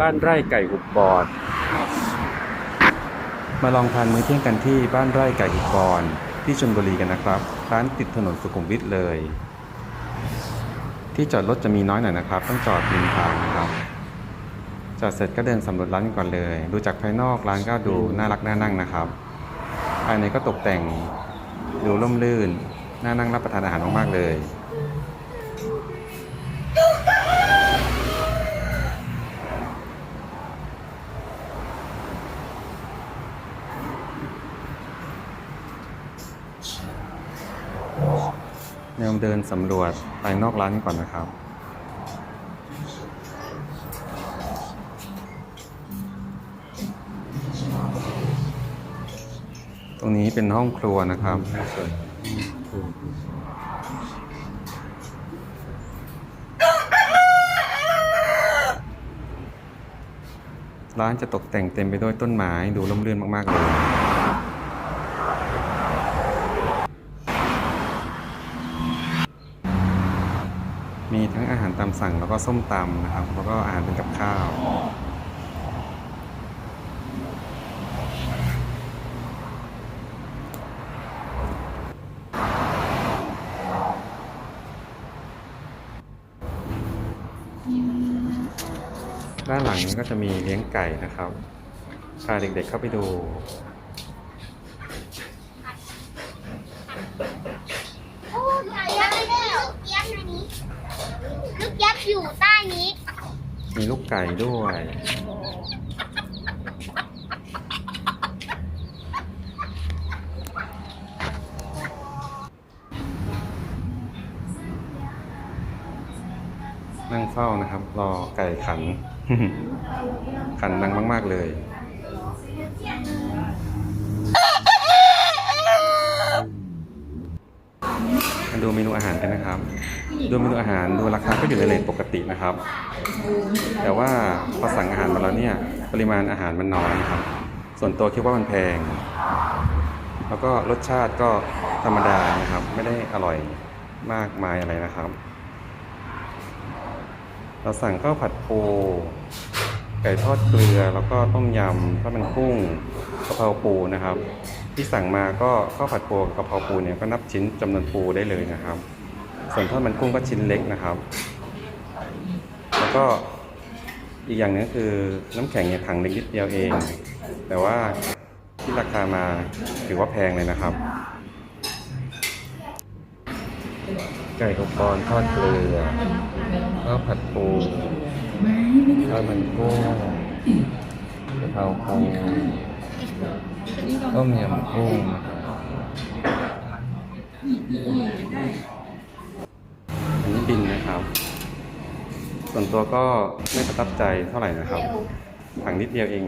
บ้านไร่ไก่หุบบอดมาลองทานมื้อเที่ยงกันที่บ้านไร่ไก่หุบบอนที่ชลบุรีกันนะครับ ร้านติดถนนสุขุมวิทเลย ที่จอดรถจะมีน้อยหน่อยนะครับ ต้องจอดริมทางครับจอดเสร็จก็เดินสำรวจร้านกันก่อนเลย ดูจากภายนอกร้านก็ดูน่ารักน่านั่งนะครับ ภายในก็ตกแต่งดูร่มรื่น น่านั่งรับประทานอาหารมากๆเลย แนวเดินสำรวจภายนอกร้านก่อนนะครับ ตรงนี้เป็นห้องครัวนะครับร้านจะตกแต่งเต็มไปด้วยต้นไม้ดูร่มรื่นมาก ๆ เลย มีทั้งอาหารตามสั่งแล้วก็ส้มตำนะครับ แล้วก็อาหารเป็นกับข้าว ด้านหลังนี้ก็จะมีเลี้ยงไก่นะครับพาเด็กๆเข้าไปดู โอ้ไก่ยักษ์เลยลูกยักษ์ในนี้ลูกยักษ์อยู่ใต้นี้ มีลูกไก่ด้วย นั่งเฝ้านะครับ รอไก่ขัน ขันดังมาก ๆ เลย มา ดูเมนูอาหารกันนะครับ ดูเมนูอาหารดูราคาก็อยู่ในเลทปกตินะครับ แต่ว่าพอสั่งอาหารมาแล้วเนี่ยปริมาณอาหารมันน้อยนะครับ ส่วนตัวคิดว่ามันแพง แล้วก็รสชาติก็ธรรมดานะครับ ไม่ได้อร่อยมากมายอะไรนะครับ เราสั่งข้าวผัดปูไก่ทอดเกลือ แล้วก็ต้มยำข้าวมันกุ้งกะเพราปูนะครับ ที่สั่งมาก็ข้าวผัดปูกับกะเพราปูเนี่ยก็นับชิ้นจำนวนปูได้เลยนะครับ ส่วนทอดมันกุ้งก็ชิ้นเล็กนะครับ แล้วก็อีกอย่างหนึงคือน้ำแข็งเนี่ยถังเล็กนิดเดียวเอง แต่ว่าที่ราคามาถือว่าแพงเลยนะครับ ไก่อบกรทอดเกลือข้าวผัดปูข้าวมันกุ้งกะเพราปู ต้มยำกุ้งนะครับอันนี้บินนะครับ ส่วนตัวก็ไม่ประทับใจเท่าไหร่นะครับ ถังนิดเดียวเอง